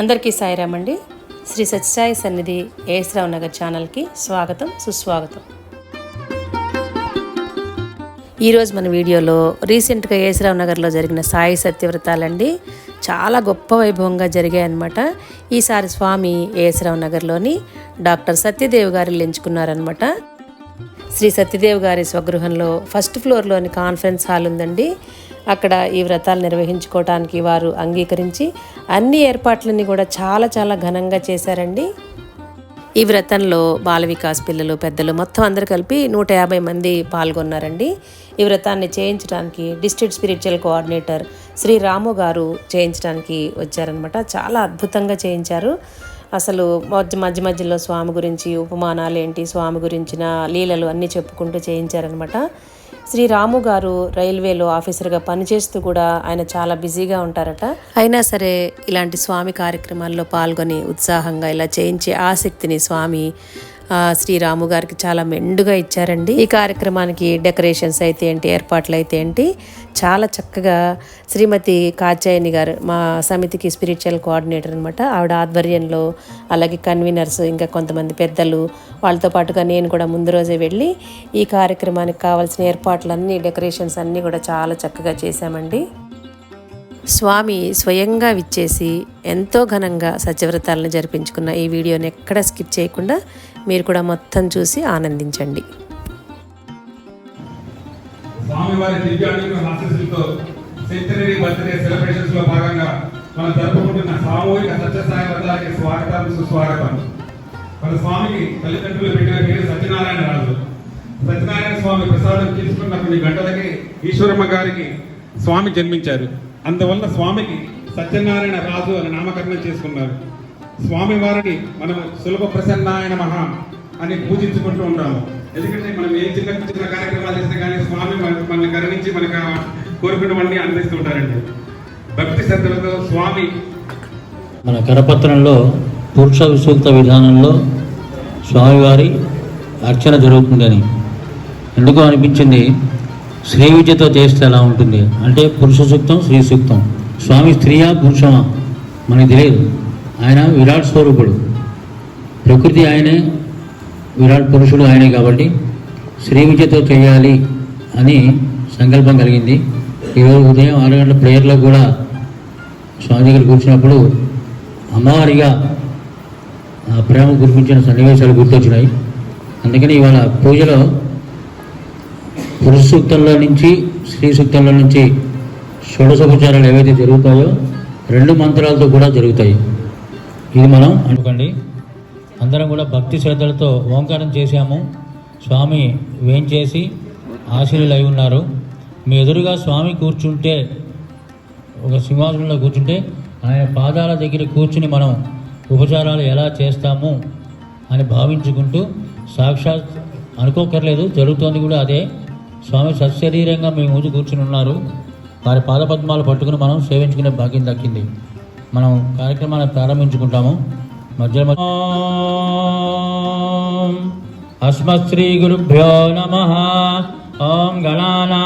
అందరికీ సాయిరామండి. శ్రీ సత్యసాయి సన్నిధి ఏఎస్రావు నగర్ ఛానల్కి స్వాగతం సుస్వాగతం. ఈరోజు మన వీడియోలో రీసెంట్గా ఏసరావు నగర్లో జరిగిన సాయి సత్యవ్రతాలండి చాలా గొప్ప వైభవంగా జరిగాయి అన్నమాట. ఈసారి స్వామి ఏసరావు నగర్లోని డాక్టర్ సత్యదేవ్ గారు ఎంచుకున్నారనమాట శ్రీ సత్యదేవ్ గారి స్వగృహంలో ఫస్ట్ ఫ్లోర్లోని కాన్ఫరెన్స్ హాల్ ఉందండి. అక్కడ ఈ వ్రతాలు నిర్వహించుకోవటానికి వారు అంగీకరించి అన్ని ఏర్పాట్లన్నీ కూడా చాలా చాలా ఘనంగా చేశారండి. ఈ వ్రతంలో బాల వికాస్ పిల్లలు పెద్దలు మొత్తం అందరు కలిపి నూట యాభై మంది పాల్గొన్నారండి. ఈ వ్రతాన్ని చేయించడానికి district spiritual coordinator Shri Ramu గారు చేయించడానికి వచ్చారనమాట చాలా అద్భుతంగా చేయించారు. అసలు మధ్య మధ్య మధ్యలో స్వామి గురించి ఉపమానాలు ఏంటి స్వామి గురించిన లీలలు అన్నీ చెప్పుకుంటూ చేయించారనమాట శ్రీరాము గారు రైల్వేలో ఆఫీసర్గా పనిచేస్తూ కూడా ఆయన చాలా బిజీగా ఉంటారట. అయినా సరే ఇలాంటి స్వామి కార్యక్రమాల్లో పాల్గొని ఉత్సాహంగా ఇలా చేయించే ఆసక్తిని స్వామి శ్రీరాము గారికి చాలా మెండుగా ఇచ్చారండి. ఈ కార్యక్రమానికి డెకరేషన్స్ అయితే ఏంటి ఏర్పాట్లు అయితే ఏంటి చాలా చక్కగా శ్రీమతి కాచాయని గారు మా సమితికి స్పిరిచువల్ కోఆర్డినేటర్ అనమాట ఆవిడ ఆధ్వర్యంలో అలాగే కన్వీనర్స్ ఇంకా కొంతమంది పెద్దలు వాళ్ళతో పాటుగా నేను కూడా ముందు రోజే వెళ్ళి ఈ కార్యక్రమానికి కావాల్సిన ఏర్పాట్లన్నీ డెకరేషన్స్ అన్నీ కూడా చాలా చక్కగా చేశామండి. స్వామి స్వయంగా విచ్చేసి ఎంతో ఘనంగా సత్యవ్రతాలను జరిపించుకున్న ఈ వీడియోని ఎక్కడ స్కిప్ చేయకుండా మీరు కూడా మొత్తం చూసి ఆనందించండి. స్వామివారి దివ్యానుగ్రహ ఆశీస్సులతో సెంచరీ బర్త్డే సెలబ్రేషన్స్లో భాగంగా మనం జరుపుకుంటున్న సామూహిక సత్యసాయి వ్రతానికి స్వాగతం సుస్వాగతం. మన స్వామికి తల్లిదండ్రులు పెట్టిన పేరు సత్యనారాయణ రాజు. సత్యనారాయణ స్వామి ప్రసాదం తీసుకున్న కొన్ని గంటలకి ఈశ్వరమ్మ గారికి స్వామి జన్మించారు. అందువల్ల స్వామికి సత్యనారాయణ రాజు అని నామకరణం చేసుకున్నారు. స్వామివారిని మనం సులభ ప్రసన్నాయన మహా అని పూజించుకుంటూ ఉంటాము. ఎందుకంటే మనం ఏ చిన్న చిన్న కార్యక్రమాలు చేస్తే కానీ స్వామి మనల్ని కరుణించి మనకు కోరుకున్నవన్నీ అందిస్తూ ఉంటారండి. భక్తి శ్రద్ధలతో స్వామి మన కరపత్రంలో పురుష విసూక్త విధానంలో స్వామివారి అర్చన జరుగుతుందని ఎందుకు అనిపించింది స్త్రీ విద్యతో చేస్తే ఎలా ఉంటుంది? అంటే పురుష సూక్తం స్త్రీ సూక్తం. స్వామి స్త్రీయా పురుషమా? మనకి తెలియదు. ఆయన విరాట్ స్వరూపుడు. ప్రకృతి ఆయనే విరాట్ పురుషుడు ఆయనే కాబట్టి శ్రీ విద్యతో చేయాలి అని సంకల్పం కలిగింది. ఈరోజు ఉదయం ఆరు గంటల ప్రేయర్లో కూడా స్వామి దగ్గర కూర్చున్నప్పుడు అమ్మవారిగా ఆ ప్రేమ కురిపించిన సన్నివేశాలు గుర్తొచ్చినాయి. అందుకని ఇవాళ పూజలో పురుష సూక్తంలో నుంచి స్త్రీ సూక్తంలో నుంచి షోడశోపచారాలు ఏవైతే జరుగుతాయో రెండు మంత్రాలతో కూడా జరుగుతాయి. ఇది మనం అనుకోండి. అందరం కూడా భక్తి శ్రద్ధలతో ఓంకారం చేశాము. స్వామి వేంచేసి ఆశీనులు అయి ఉన్నారు. మీ ఎదురుగా స్వామి కూర్చుంటే ఒక సింహాసనంలో కూర్చుంటే ఆయన పాదాల దగ్గర కూర్చుని మనం ఉపచారాలు ఎలా చేస్తాము అని భావించుకుంటూ సాక్షాత్ అనుకోకర్లేదు. జరుగుతోంది కూడా అదే. స్వామి సశరీరంగా మీ ముందు కూర్చుని ఉన్నారు. వారి పాదపద్మాలు పట్టుకుని మనం సేవించుకునే భాగ్యం దక్కింది. మనం కార్యక్రమాన్ని ప్రారంభించుకుంటాము. మధ్యలో అస్మశ్రీ గురుభ్యో నమ. ఓం గణానా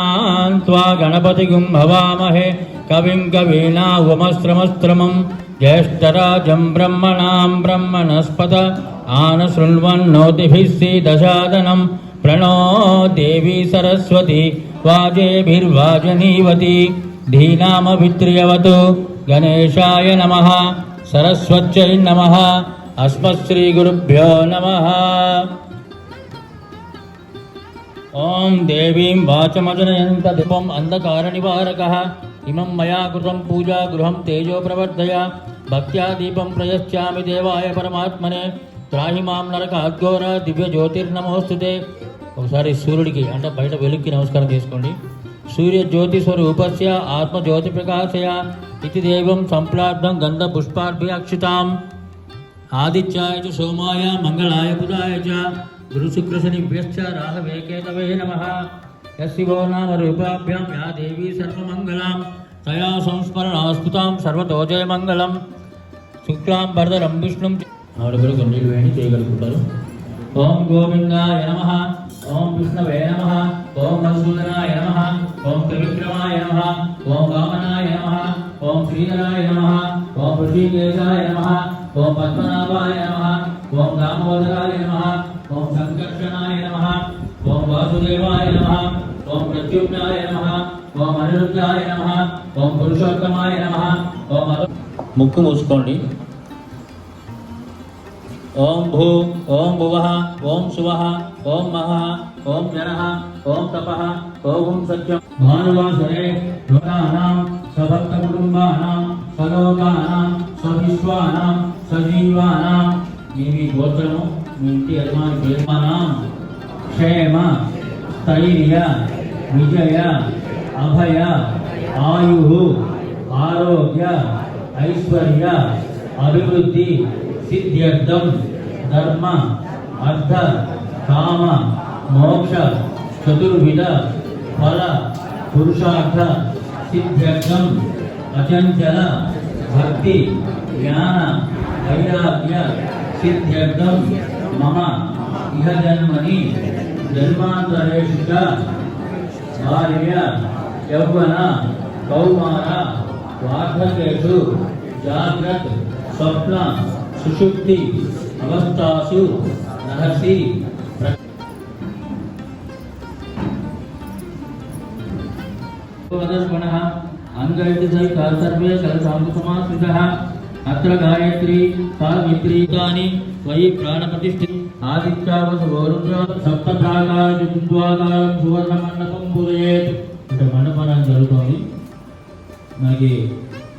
గణపతి గుం భవామహే. కవిం కవీనావమస్త్రమస్త్రమం జ్యేష్టరాజం బ్రహ్మణాం బ్రహ్మణస్పద ఆన శృణ్వన్నోతిభిశ్రీదశాదనం ప్రణో దేవీ సరస్వతి వాజేభిర్వాజనీవతి. ధీనామవిత్రియవతు గణేశాయ నమ సరస్వత్యై నమ అస్మశ్రీ గురుభ్యో నమ ఓం దేవీం వాచమజనయంత దీపం అంధకార నివారక ఇమం మయా కృతం పూజా గృహం తేజో ప్రవర్ధయ భక్త్యా దీపం ప్రయశ్చామి దేవాయ పరమాత్మనే త్రాహి మాం నరక నరకాద్ఘోర దివ్య జ్యోతిర్నమోస్తుతే ఒకసారి సూర్యుడికి అంటే బయట వెలుగుకి నమస్కారం చేసుకోండి. సూర్యజ్యోతి స్వరూపస్య ఆత్మజ్యోతి ప్రకాశయ ఇది దేవం సంప్లార్థం గంధ పుష్పార్భ్యక్షితాం. ఆదిత్యాయ చ సోమాయ మంగళాయ బుధాయ చ గురుశుక్రశనిభ్యశ్చ రాహవే కేతవే నమః. యశివో నామ రూపాభ్యాం యా దేవీ సర్వమంగళాం తయా సంస్మరణాస్ఫుతాం సర్వతోజయ మంగళం. శుక్లాం భరదరం విష్ణుం ఆవిడ కూడా కొన్ని నీళ్ళు చేయగలుగుతారు ఓం గోవిందాయ నమ. ఓం విష్ణవే నమ. ఓం మధుసూదనాయ నమ. ఓం త్రివిక్రమాయ నమ ఓం వామనాయ నమ ఓం శ్రీధరాయ నమ ఓం ఋషికేశాయ నమ ఓం పద్మనాభాయ నమ ఓం దామోదరాయ నమ ఓం సంకర్షణాయ నమ ఓం వాసుదేవాయ నమ ఓం ప్రత్యుమ్నాయ నమ ఓం అనిరుద్ధాయ నమ ఓం పురుషోత్తమాయ నమ ఓం అరు- ముక్కు మూసుకోండి ఓం భూ ఓం భువః ఓం శువః ఓం మహః ఐశ్వర్య అభివృద్ధి సిద్ధ్యర్థం ధర్మ అర్థ కామ మోక్ష చతుర్విధ ఫల పురుషార్థ సిద్ధ్యర్థం అచంచల భక్తి జ్ఞాన వైరాగ్య సిద్ధ్యర్థం మమ ఇహ జన్మని జన్మాంతరేషు భార్య యౌవన కౌమార వార్ధకేషు జాగ్రత్ స్వప్న సుషుప్తి అవస్థాసు నహసి వదస్పణః అంగైతిసై కర్తవ్య కలసాంకుసమాశ్రితః అత్ర గాయత్రి సావిత్రి కాని త్వయి ప్రాణప్రతిష్ఠి ఆదిత్యావస వరుణ సప్తభాగాయ చతుర్ద్వాదాయం సువర్ణ మండపం పూరయేత్ అంటే మండపాన్ని జరుగుతోంది మనకి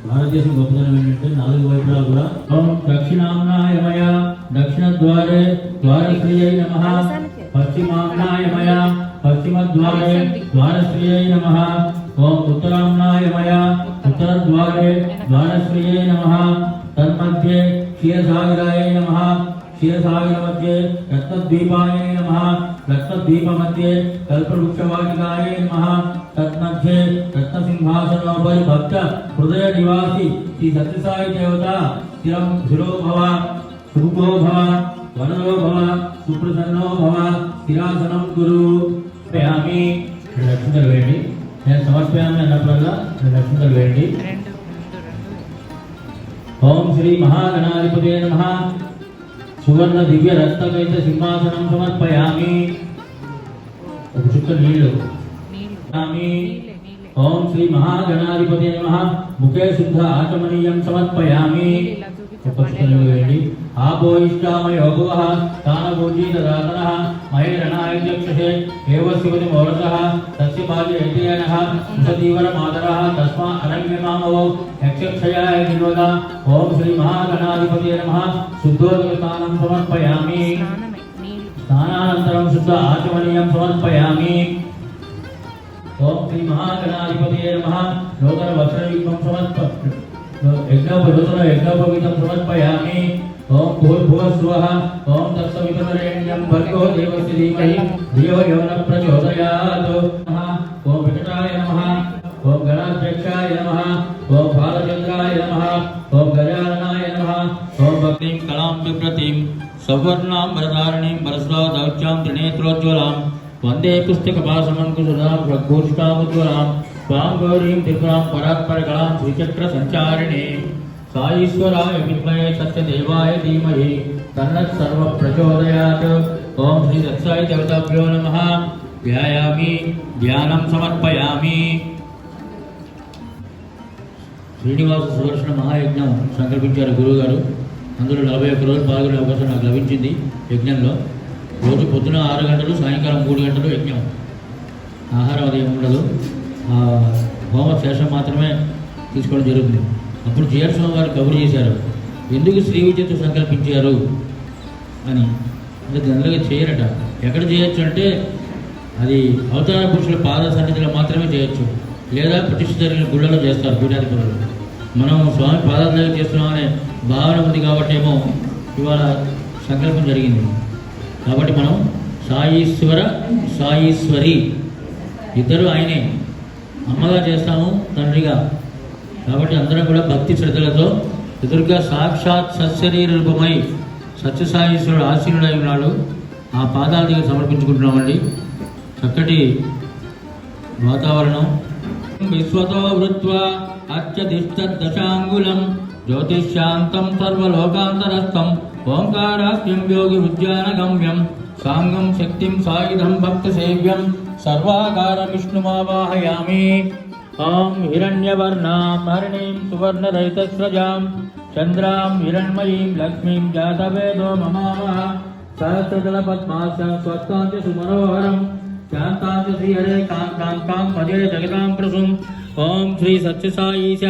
భారతదేశం గొప్పతనం ఏంటంటే నాలుగు వైపులా కూడా దక్షిణాంనాయమయ దక్షిణ ద్వారే ద్వారశ్రీయ నమ పశ్చిమాంనాయమయ పశ్చిమ ద్వారే ద్వారశ్రీయ నమ ఓం ఉత్తరాంనాయమయ ఉత్తర ద్వారే ద్వారశ్రీయ నమ తన్మధ్యే క్షీరసాగరాయ నమ క్షీరసాగర మధ్యే రత్నద్వీపాయ నమ రత్నద్వీప మధ్యే కల్పవృక్షవాటికాయ నమ తన్మధ్యే రత్నసింహాసనోపరి భక్త హృదయ నివాసి శ్రీ సత్యసాయి దేవత స్థిరం శిరో భవ శుభో భవ వనరో భవ సుప్రసన్నో భవ స్థిరాసనం గురు ప్యామి లక్ష్మీలు వేయండి. నేను సమర్పయామి అన్నప్పుడల్లా లక్ష్మీలు వేయండి. ఓం శ్రీ మహాగణాధిపతే నమ. సువర్ణ దివ్య రక్తకైత సింహాసనం సమర్పయామి. ఒక చుక్క నీళ్ళు ఓం శ్రీ మహాగణాధిపతి నమ. ముఖే శుద్ధ ఆచమనీయం సమర్పయామి. उपस्थितयोगी आपोष्टामयोगुवः स्थानभूषितदातनः महेरणायुजक्षसे एव शिवति मोरतः तस्य पादयेतेनः सुसतीवरमातरः तस्मा अरण्यमामवो यक्षक्षयाय निरोध ॐ श्रीमहागणाधिपते नमः शुद्धोदकस्थानं समर्पयामि। स्नानानन्तरं शुद्ध आचमनीयं समर्पयामि। ॐ श्रीमहागणाधिपते नमः लोकरवस्त्रयुग्मं समर्प ఆచమనీయం సమర్పయామి ఓం శ్రీ మహాగణాధిపతే నమః నూతన వస్త్రయుగ్మం సమర్ప యజ్ఞోపనూతన యజ్ఞోపవీతం సమర్పయామి ఓం భూర్భువస్వః ఓం తత్సవితుర్వరేణ్యం భర్గో దేవస్య ధీమహి ధియో యో న ప్రచోదయాత్ నమః ఓం వికటాయ నమః ఓం గణాధ్యక్షాయ నమః ఓం బాలచంద్రాయ నమః ఓం గజాననాయ నమః ఓం భక్తిం కళాం స్వాం గౌరీం త్రిపురాం పరాత్పరకళాం శ్రీచక్ర సంచారిణి సాయీశ్వరాయ విద్మహే సత్యదేవాయ ధీమహి తన్నత్ సర్వ ప్రచోదయాత్ ఓం శ్రీ దత్సాయి దేవతాభ్యో నమ ధ్యాయామి ధ్యానం సమర్పయామి శ్రీనివాస సుదర్శన మహాయజ్ఞం సంకల్పించారు గురువుగారు. అందులో నలభై ఒక్క రోజులు పాల్గొనే అవకాశం నాకు లభించింది యజ్ఞంలో. రోజు పొద్దున ఆరు గంటలు సాయంకాలం మూడు గంటలు యజ్ఞం. ఆహారం అది ఉండదు. హోమ శేషం మాత్రమే తీసుకోవడం జరుగుతుంది. అప్పుడు జిఆర్ స్వామి వారు కబురు చేశారు ఎందుకు శ్రీ విద్యతో సంకల్పించారు? అని. అంటే జనరల్గా చేయరట. ఎక్కడ చేయొచ్చు అంటే అది అవతార పురుషుల పాద సన్నిధిలో మాత్రమే చేయొచ్చు. లేదా ప్రతిష్ఠ జరిగిన గుళ్ళలో చేస్తారు పీఠాధిపతులు. మనం స్వామి పాదాలు చేస్తున్నామనే భావన ఉంది కాబట్టి ఏమో ఇవాళ సంకల్పం జరిగింది. కాబట్టి మనం సాయీశ్వర సాయీశ్వరి ఇద్దరు ఆయనే. అమ్మగా చేస్తాము తండ్రిగా. కాబట్టి అందరం కూడా భక్తి శ్రద్ధలతో ఎదురుగా సాక్షాత్ సత్శరీర రూపమై సత్యసాయేశ్వరుడు ఆశీనుడై ఉన్నాడు ఆ పాదాల దగ్గర సమర్పించుకుంటున్నామండి. చక్కటి వాతావరణం. విశ్వతో వృత్వా అత్యధిష్ట దశాంగులం జ్యోతిష్శాంతం సర్వలోకాంతరస్థం ఓంకారాస్యం యోగి విద్యానగమ్యం సాంగం శక్తిం సాయుధం భక్త सर्वागारविष्णुमावाहयामि। ॐ हिरण्यवर्णां, हरिणीं, सुवर्णरहितस्रजां, चन्द्रां, हिरण्मयीं, लक्ष्मीं, जातवेदो ममामः। सहस्रदलपद्मास्य स्वस्ताञ्च सुमनोहरं शान्ताञ्च श्रीहरे कां कां कां भजे श्री सत्यसायी च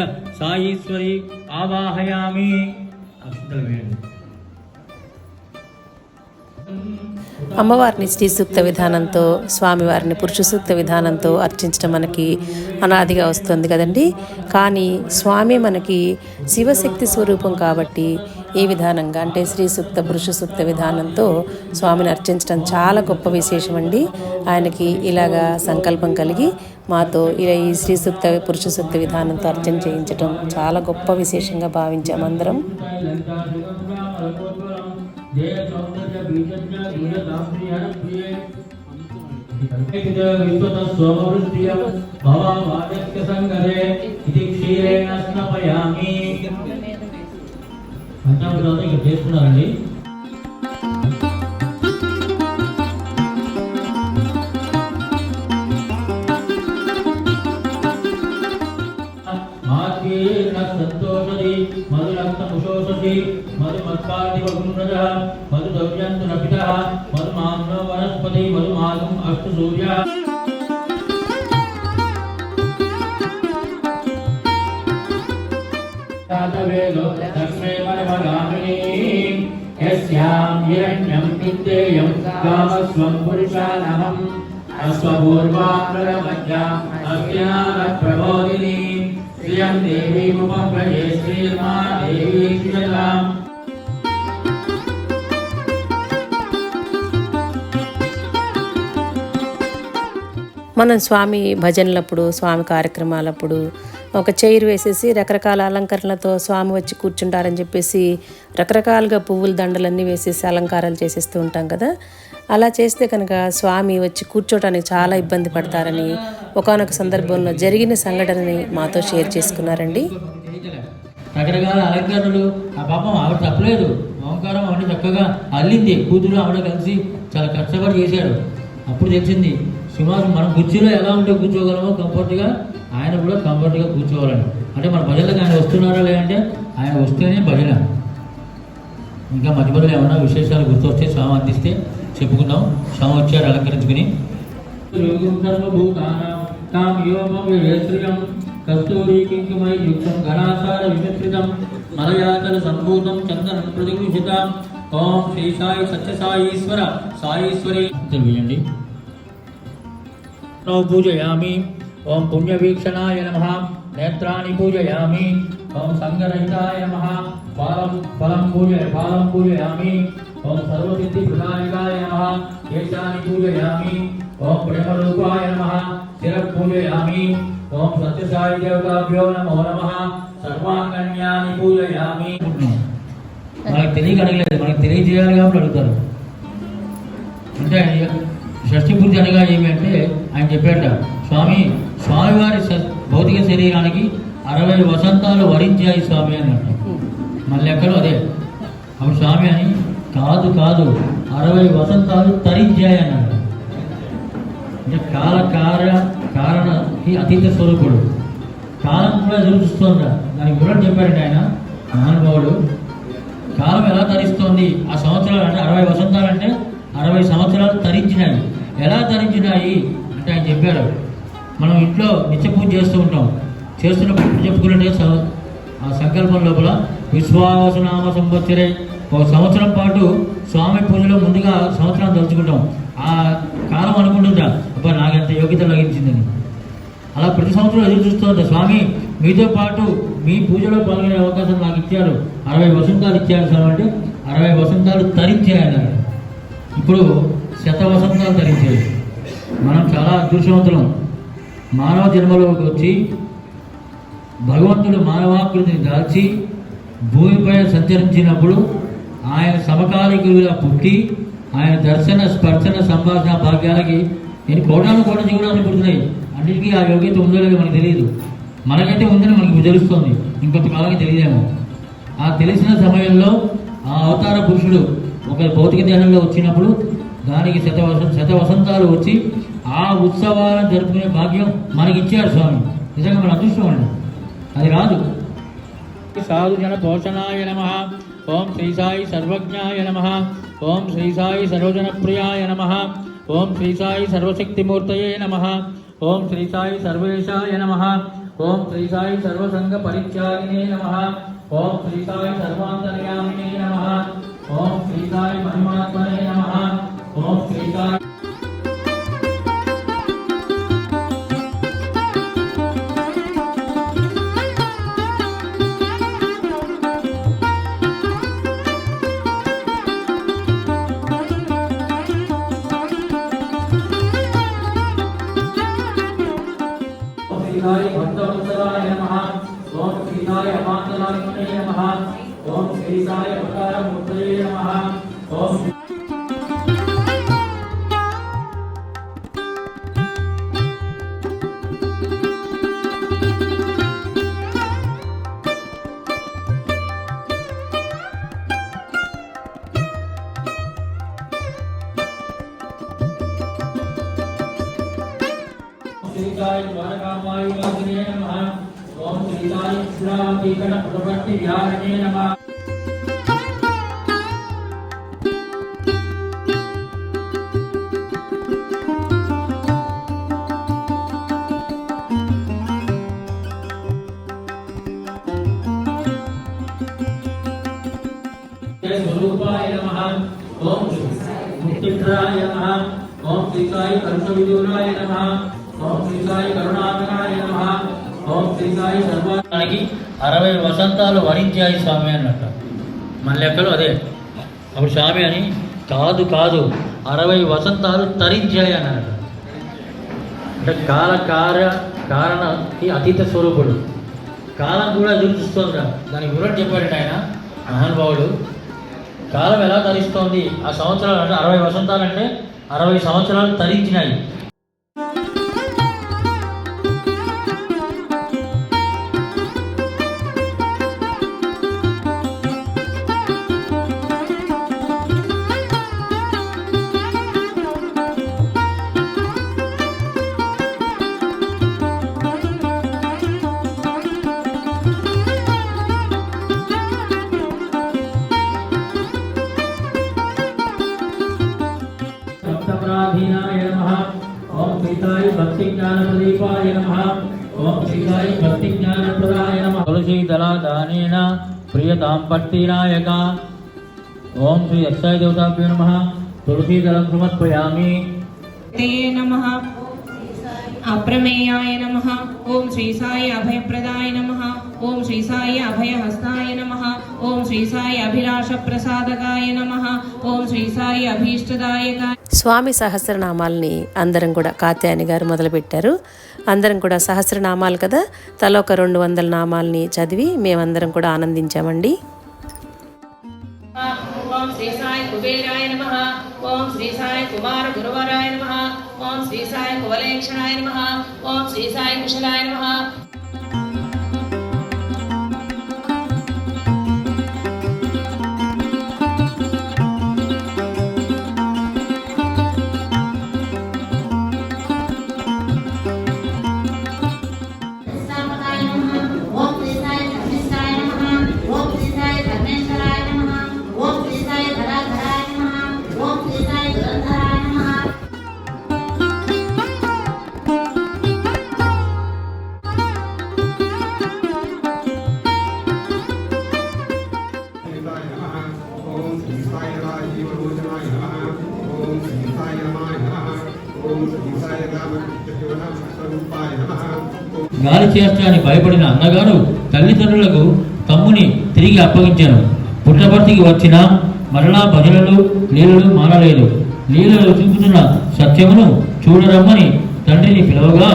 అమ్మవారిని స్త్రీ సూక్త విధానంతో స్వామివారిని పురుష సూక్త విధానంతో అర్చించడం మనకి అనాదిగా వస్తుంది కదండి. కానీ స్వామి మనకి శివశక్తి స్వరూపం కాబట్టి ఈ విధానంగా అంటే శ్రీ సూక్త పురుష సూక్త విధానంతో స్వామిని అర్చించడం చాలా గొప్ప విశేషం అండి. ఆయనకి ఇలాగా సంకల్పం కలిగి మాతో ఇలా ఈ శ్రీ సూక్త పురుష సూక్త విధానంతో అర్చన చేయించడం చాలా గొప్ప విశేషంగా భావించాం అందరం పంచామృతం ఇక్కడ చేస్తున్నారండి మాధ్యేన సంతోషది दत्तोषधि मधुरक्तमुषोषधि मधुमत्कादिवगुणजः मधुदव्यन्तुरपितः मधुमान्नो वनस्पति मधुमागम् अस्तु सूर्यः वेदो तस्मै परमगामिनी यस्यां हिरण्यं विद्येयं कामस्वं पुरुषानहम् अश्वपूर्वाङ्गमध्याम् अस्याः प्रबोधिनीम् మనం స్వామి భజనలప్పుడు స్వామి కార్యక్రమాలప్పుడు ఒక చైర్ వేసేసి రకరకాల అలంకరణలతో స్వామి వచ్చి కూర్చుంటారని చెప్పేసి రకరకాలుగా పువ్వుల దండలన్నీ వేసేసి అలంకారాలు చేసేస్తూ ఉంటాం కదా. అలా చేస్తే కనుక స్వామి వచ్చి కూర్చోటానికి చాలా ఇబ్బంది పడతారని ఒకానొక సందర్భంలో జరిగిన సంఘటనని మాతో షేర్ చేసుకున్నారండి. రకరకాల అలంకరణలు. ఆ పాపం ఆవిడ తప్పలేదు. ఓంకారం ఆవిడ చక్కగా అల్లింది. కూతురు ఆవిడ కలిసి చాలా కష్టపడి చేశాడు అప్పుడు తెలిసింది సుమారు మనం కుర్చీలో ఎలా ఉంటే కూర్చోగలమో కంఫర్ట్గా ఆయన కూడా కంఫర్ట్గా కూర్చోవాలని. అంటే మన భజనలకు ఆయన వస్తున్నారా లేదంటే ఆయన వస్తేనే భజన. ఇంకా మధ్య మధ్యలో ఏమన్నా విశేషాలు గుర్తొస్తే స్వామి అందిస్తే చెప్పుకుందాం. స్వామి వచ్చారు అలంకరించుకుని. యోగం సర్వభూతానాం తాం యోగం వివేశ్రియం కస్తూరి కింకుమై యుక్తం ఘనాసార విమిశ్రితం మలయాతల సంభూతం చందనం ప్రతిభూషితాం ఓం శ్రీ సాయి సత్య సాయీశ్వర సాయీశ్వరి తెలియండి పూజయామి. ఓం పుణ్యవీక్షణాయ నమ. నేత్రాన్ని పూజయామి. ఓం సంగరహితాయ నమ. ఫలం ఫలం పూజ ఫలం పూజయామి. ఓం సర్వసిద్ధి ప్రదాయకాయ నమ. కేశాన్ని పూజయామి. ఓం ప్రేమరూపాయ నమ. శిర పూజయామి. ఓం సత్యసాయి దేవతాభ్యో నమో నమ. సర్వాంగన్యాన్ని పూజయామి. మనకు తెలియక అడగలేదు మనకు తెలియజేయాలి కాబట్టి అడుగుతారు. అంటే షష్ఠి పూజ అనగా ఏమంటే ఆయన చెప్పాట స్వామి స్వామివారి స- భౌతిక శరీరానికి అరవై వసంతాలు వరించాయి స్వామి అని మళ్ళీ ఎక్కడో అదే. అప్పుడు స్వామి అని కాదు కాదు. అరవై వసంతాలు తరించాయన్నాడు అంటే కాల కార కారణకి అతీత స్వరూపుడు. కాలం కూడా ఎదురు దానికి వివరణ చెప్పాడండి ఆయన మహానుభావుడు. కాలం ఎలా తరిస్తోంది? ఆ సంవత్సరాలు అంటే అరవై వసంతాలు అంటే అరవై సంవత్సరాలు తరించినాయి. ఎలా తరించినాయి? అంటే ఆయన చెప్పాడు. మనం ఇంట్లో నిత్య పూజ చేస్తూ ఉంటాం. చేస్తున్నప్పుడు చెప్పుకున్నట్టుగా ఆ సంకల్పం లోపల విశ్వాసనామ సంవత్సరే ఒక సంవత్సరం పాటు స్వామి పూజలో ముందుగా సంవత్సరం తలుచుకుంటాం. ఆ కాలం అనుకుంటుందా? అబ్బా నాకంత యోగ్యత లభించిందని అలా ప్రతి సంవత్సరం ఎదురు చూస్తుంట స్వామి మీతో పాటు మీ పూజలో పాల్గొనే అవకాశం నాకు ఇచ్చారు. అరవై వసంతాలు ఇచ్చారు స్వామి అంటే అరవై వసంతాలు తరించాయన్నారు. ఇప్పుడు శత వసంతాలు తరించాయి. మనం చాలా అదృష్టవంతులం. మానవ జన్మలోకి వచ్చి భగవంతుడు మానవాకృతిని దాల్చి భూమిపై సంచరించినప్పుడు ఆయన సమకాలికులుగా పుట్టి ఆయన దర్శన స్పర్శన సంభాషణ భాగ్యాలకి నేను కోటాను కోట జీవనాలు పుడుతున్నాయి అన్నిటికీ ఆ యోగ్యత ఉందో లేదో మనకు తెలియదు మనకైతే ఉందని మనకు తెలుస్తుంది. ఇంకొంతకాలానికి తెలియదేమో. ఆ తెలిసిన సమయంలో ఆ అవతార పురుషుడు ఒక భౌతిక దేహంలో వచ్చినప్పుడు దానికి శత శతవసంతాలు శత వసంతాలు వచ్చి ఆ ఉత్సవాలను జరుపుకునే భాగ్యం మనకి ఇచ్చాడు స్వామి. నిజంగా మన అదృష్టం అండి. అది రాదు సాధు జన పోషణాయ నమ. ఓం శ్రీ సాయి సర్వజ్ఞాయ నమ ఓం శ్రీ సాయి సర్వజన ప్రియాయ నమ ఓం శ్రీ సాయి సర్వశక్తిమూర్తయే నమ ఓం శ్రీ సాయి సర్వేశాయ నమ ఓం శ్రీ సాయి సర్వసంగ పరిత్యాగినే నమ ఓం శ్రీ సాయి సర్వాంతర్యామినే నమ ఓం శ్రీ సాయి మహిమాత్మనే శ్రీకాయ ద్వారకామాయువాసినే నమః ఓం శ్రీకాయ శ్రావీకణ ప్రవర్తి విహారిణే నమః స్వరూపాయ నమః ఓం ముక్తిప్రదాయ నమః ఓం శ్రీకాయ కరుణవిదూరాయ నమః మనకి అరవై వసంతాలు వరించాయి స్వామి అన్నట్టు. మన లెక్కలో అదే. అప్పుడు స్వామి అని కాదు కాదు అరవై వసంతాలు తరించాయి అన్నట్టు అంటే కాల కార్య కారణ అతీత స్వరూపుడు. కాలం కూడా ఎదురు దానికి వివరణ చెప్పాడు ఆయన మహానుభావుడు. కాలం ఎలా తరిస్తోంది? ఆ సంవత్సరాలు అంటే అరవై వసంతాలు అంటే అరవై సంవత్సరాలు తరించినాయి. సాంపత్తినాయక ఓం శ్రీ అక్షయ దేవతాభ్యో నమ తులసీదళం సమర్పయామి అప్రమేయాయ నమ ఓం శ్రీ సాయి అభయప్రదాయ నమ ఓం శ్రీ సాయి అభయహస్తాయ నమ ఓం శ్రీ సాయి అభిలాష ప్రసాదకాయ నమ ఓం శ్రీ సాయి అభీష్టదాయకాయ స్వామి సహస్రనామాల్ని అందరం కూడా కాత్యాయని గారు మొదలుపెట్టారు. అందరం కూడా సహస్రనామాలు కదా? తలొక రెండు వందల నామాల్ని చదివి మేమందరం కూడా ఆనందించామండి. శ్రీ సాయి కుబేరాయ నమ. ఓం శ్రీ సాయి కుమార గురువరాయ నమ. ఓం శ్రీ సాయి కువలేక్షణాయ నమ. ఓం శ్రీ సాయి కుశలాయ నమ. చేస్తా అని భయపడిన అన్నగారు తల్లిదండ్రులకు తమ్ముని తిరిగి అప్పగించాను పుట్టపర్తికి వచ్చిన మరలా భజనలు లీలలు మానలేదు లీలలు చూపుతున్న సత్యమును చూడరమ్మని తండ్రిని పిలవగా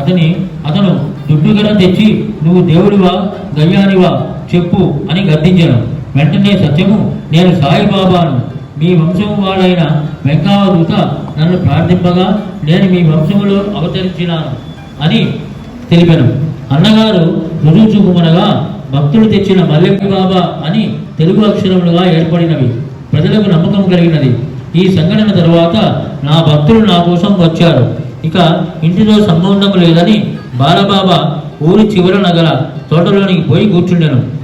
అతని అతను దుడ్డుగర తెచ్చి నువ్వు దేవుడివా గయ్యానివా చెప్పు అని గద్దించాను. వెంటనే సత్యము నేను సాయిబాబాను. మీ వంశము వాడైన వెంకావదూత నన్ను ప్రార్థింపగా నేను మీ వంశములో అవతరించినాను అని తెలిపాను. అన్నగారు రుజువు చూపుమనగా భక్తులు తెచ్చిన మల్లెప్పి బాబా అని తెలుగు అక్షరములుగా ఏర్పడినవి. ప్రజలకు నమ్మకం కలిగినది. ఈ సంఘటన తరువాత నా భక్తులు నా కోసం వచ్చారు. ఇక ఇంటితో సంబంధం లేదని బాలబాబా ఊరి చివరన గల తోటలోనికి పోయి కూర్చుండెను.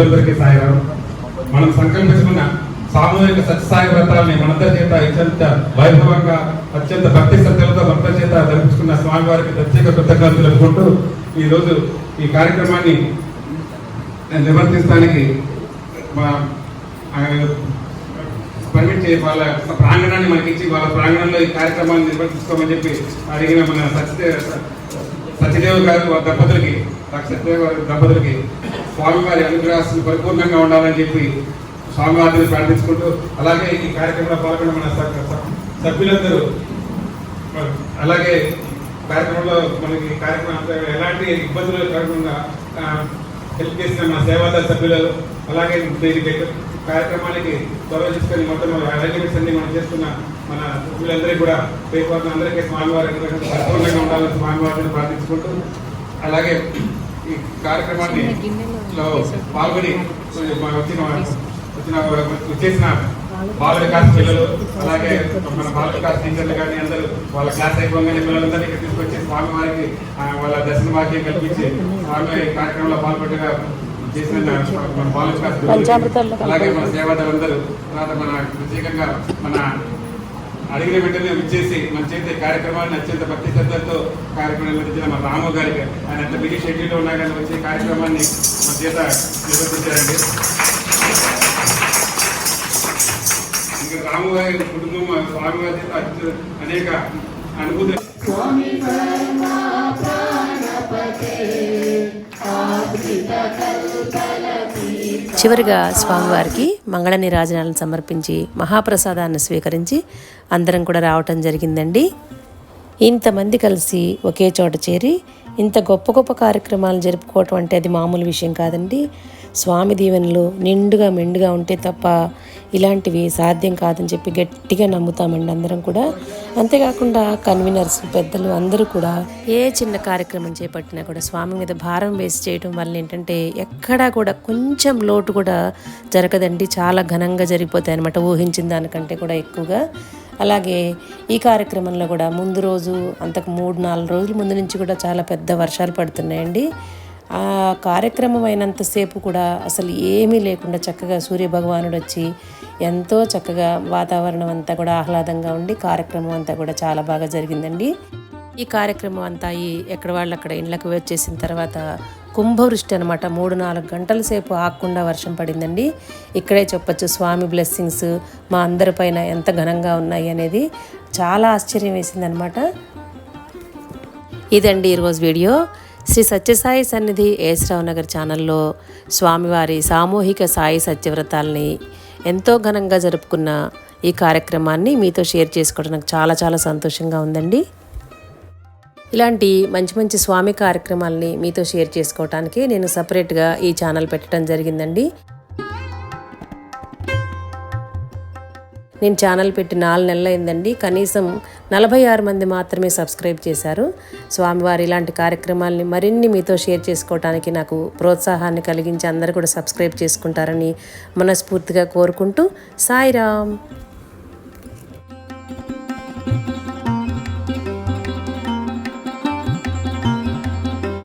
సాయకుల సాయరాం. మనం సంకల్పించుకున్న సామూహిక సత్యసాయి వ్రతాలని మనందరి చేత అత్యంత వైభవంగా అత్యంత భక్తి శ్రద్ధలతో భక్తుల చేత జరిపించుకున్న స్వామివారికి ప్రత్యేక కృతజ్ఞతలు తెలుపుకుంటూ ఈ రోజు ఈ కార్యక్రమాన్ని నిర్వర్తించడానికి మా పర్మిట్ చేయ వాళ్ళ ప్రాంగణాన్ని మనకి ఇచ్చి వాళ్ళ ప్రాంగణంలో ఈ కార్యక్రమాన్ని నిర్వర్తించుకోమని చెప్పి అడిగిన మన సత్య సత్యదేవ్ గారు వారి దంపతులకి డాక్టర్ సత్యదేవ్ గారి దంపతులకి స్వామివారి అనుగ్రహాలు పరిపూర్ణంగా ఉండాలని చెప్పి స్వామివారిని ప్రార్థించుకుంటూ అలాగే ఈ కార్యక్రమంలో పాల్గొన్న మన సభ్యులందరూ అలాగే కార్యక్రమంలో మనకి కార్యక్రమం ఎలాంటి ఇబ్బందులు కలగకుండా హెల్ప్ చేసిన మన సేవాదార సభ్యులు అలాగే దీనికి కార్యక్రమానికి గౌరవ తీసుకొని మొత్తం అరేంజ్మెంట్స్ అన్ని మనం చేస్తున్న మన సభ్యులందరికీ కూడా పేపర్ అందరికీ స్వామివారి అనుగ్రహం పరిపూర్ణంగా ఉండాలని స్వామివారిని ప్రార్థించుకుంటూ అలాగే ఈ కార్యక్రమాన్ని పాల్గొని వచ్చిన వచ్చిన వచ్చేసిన బాల వికాస్ పిల్లలు అలాగే మన బాల వికాస్ టీచర్లు కానీ అందరూ వాళ్ళ క్లాస్ అయిపోగానే పిల్లలందరినీ ఇక్కడ తీసుకొచ్చి స్వామి వారికి వాళ్ళ దర్శన భాగ్యం కల్పించి స్వామి కార్యక్రమంలో పాల్గొట్టగా చేసిన మన బాల వికాస్ అలాగే మన సేవాదారులందరూ తర్వాత మన ప్రత్యేకంగా మన అడిగిన వెంటనే వచ్చేసి మన చేసే కార్యక్రమాన్ని అత్యంత భక్తి శ్రద్ధలతో కార్యక్రమం నిర్వహించిన మన రాము గారికి ఆయన ఎంత బిజీ షెడ్యూల్లో ఉన్నా కానీ వచ్చే కార్యక్రమాన్ని మన చేత నిర్వర్తించారండి. ఇంకా రాము గారి కుటుంబం స్వామి గారి చేత అత్య- అనేక అనుభూతి చివరిగా స్వామివారికి మంగళ నిరాజనాలను సమర్పించి మహాప్రసాదాన్ని స్వీకరించి అందరం కూడా రావటం జరిగిందండి. ఇంతమంది కలిసి ఒకే చోట చేరి ఇంత గొప్ప గొప్ప కార్యక్రమాలు జరుపుకోవటం అంటే అది మామూలు విషయం కాదండి. స్వామి దీవెనలు నిండుగా మెండుగా ఉంటే తప్ప ఇలాంటివి సాధ్యం కాదని చెప్పి గట్టిగా నమ్ముతామండి అందరం కూడా. అంతేకాకుండా కన్వీనర్స్ పెద్దలు అందరూ కూడా ఏ చిన్న కార్యక్రమం చేపట్టినా కూడా స్వామి మీద భారం వేసి చేయటం వల్ల ఏంటంటే ఎక్కడా కూడా కొంచెం లోటు కూడా జరగదండి. చాలా ఘనంగా జరిగిపోతాయి అనమాట ఊహించిన దానికంటే కూడా ఎక్కువగా. అలాగే ఈ కార్యక్రమంలో కూడా ముందు రోజు అంతకు మూడు నాలుగు రోజుల ముందు నుంచి కూడా చాలా పెద్ద వర్షాలు పడుతున్నాయండి. ఆ కార్యక్రమం అయినంతసేపు కూడా అసలు ఏమీ లేకుండా చక్కగా సూర్య భగవానుడు వచ్చి ఎంతో చక్కగా వాతావరణం అంతా కూడా ఆహ్లాదంగా ఉండి కార్యక్రమం అంతా కూడా చాలా బాగా జరిగిందండి. ఈ కార్యక్రమం అంతా ఈ ఎక్కడ వాళ్ళు అక్కడ ఇండ్లకు వచ్చేసిన తర్వాత కుంభవృష్టి అనమాట మూడు నాలుగు గంటల సేపు ఆగకుండా వర్షం పడిందండి. ఇక్కడే చెప్పొచ్చు స్వామి బ్లెస్సింగ్స్ మా అందరిపైన ఎంత ఘనంగా ఉన్నాయి అనేది చాలా ఆశ్చర్యం వేసిందనమాట ఇదండి ఈరోజు వీడియో. శ్రీ సత్యసాయి సన్నిధి ఏసరావు నగర్ ఛానల్లో స్వామివారి సామూహిక సాయి సత్యవ్రతాల్ని ఎంతో ఘనంగా జరుపుకున్న ఈ కార్యక్రమాన్ని మీతో షేర్ చేసుకోవడం నాకు చాలా చాలా సంతోషంగా ఉందండి. ఇలాంటి మంచి మంచి స్వామి కార్యక్రమాలని మీతో షేర్ చేసుకోవటానికి నేను సపరేట్గా ఈ ఛానల్ పెట్టడం జరిగిందండి. నేను ఛానల్ పెట్టి నాలుగు నెలలు అయిందండి కనీసం నలభై ఆరు మంది మాత్రమే సబ్స్క్రైబ్ చేశారు. స్వామివారి ఇలాంటి కార్యక్రమాల్ని మరిన్ని మీతో షేర్ చేసుకోవడానికి నాకు ప్రోత్సాహాన్ని కలిగించి అందరూ కూడా సబ్స్క్రైబ్ చేసుకుంటారని మనస్ఫూర్తిగా కోరుకుంటూ సాయిరామ్.